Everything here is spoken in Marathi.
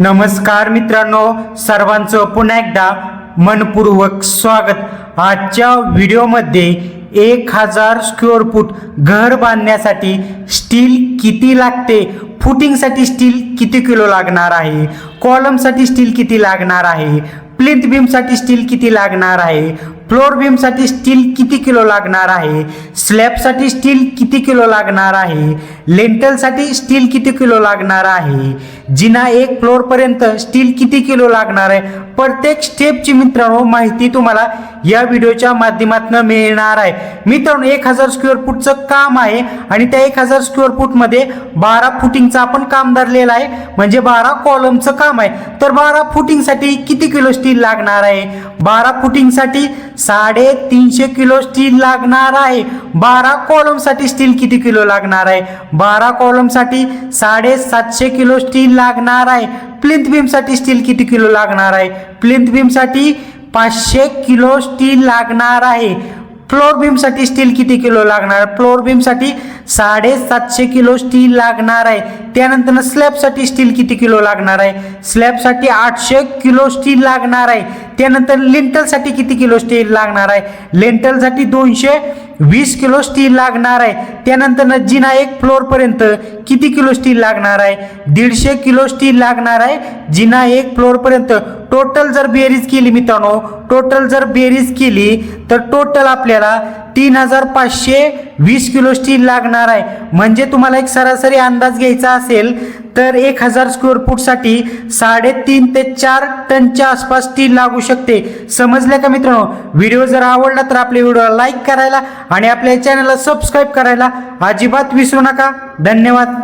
नमस्कार मित्रांनो सर्वांचं पुन्हा एकदा मनपूर्वक स्वागत. आजच्या व्हिडिओमध्ये एक हजार स्क्वेअर फूट घर बांधण्यासाठी स्टील किती लागते? फुटिंगसाठी स्टील किती किलो लागणार आहे? कॉलमसाठी स्टील किती लागणार आहे? प्लिंथ बीमसाठी स्टील किती लागणार आहे? फ्लोर बीमसाठी स्टील किती किलो लागणार आहे? स्लॅबसाठी स्टील किती किलो लागणार आहे? लेंटलसाठी स्टील किती किलो लागणार आहे? जिना एक फ्लोअरपर्यंत स्टील किती किलो लागणार आहे? प्रत्येक स्टेपची मित्रांनो माहिती तुम्हाला या व्हिडिओच्या माध्यमातून मिळणार आहे. मित्रांनो एक हजार स्क्वेअर फूटचं काम आहे आणि त्या एक हजार स्क्वेअर फूटमध्ये बारा फुटिंगचं आपण काम धरलेलं आहे. म्हणजे बारा कॉलमचं काम आहे. तर बारा फुटिंगसाठी किती किलो स्टील लागणार आहे? बारा फुटिंगसाठी साडे तीनशे किलो स्टील लागणार आहे. बारा कॉलमसाठी स्टील किती किलो लागणार आहे? बारा कॉलमसाठी साडेसातशे किलो स्टील लागणार आहे. प्लिंथ बीमसाठी स्टील किती किलो लागणार आहे? प्लिंथ बीमसाठी पाचशे किलो स्टील लागणार आहे. फ्लोर बीमसाठी स्टील किती किलो लागणार फ्लोर बीमसाठी साडेसातशे किलो स्टील लागणार आहे. त्यानंतर स्लॅबसाठी स्टील किती किलो लागणार आहे? स्लॅबसाठी आठशे किलो स्टील लागणार आहे. त्यानंतर लिंटलसाठी किती किलो स्टील लागणार आहे? लेंटलसाठी दोनशे वीस किलो स्टील लागणार आहे. त्यानंतर जिना एक फ्लोअरपर्यंत किती किलो स्टील लागणार आहे? दीडशे किलो स्टील लागणार आहे. जिना एक फ्लोअरपर्यंत टोटल जर बेरीज केली मित्रांनो टोटल जर बेरीज केली तर टोटल आपल्याला तीन हजार पाचशे वीस किलो स्टील लागणार आहे. म्हणजे तुम्हाला एक सरासरी अंदाज घ्यायचा असेल तर एक हजार स्क्वेअर फूटसाठी साडेतीन ते चार टनच्या आसपास स्टील लागू शकते. समजले का मित्रांनो? व्हिडिओ जर आवडला तर आपल्या व्हिडिओला लाईक करायला आणि आपल्या चॅनलला सबस्क्राईब करायला अजिबात विसरू नका. धन्यवाद.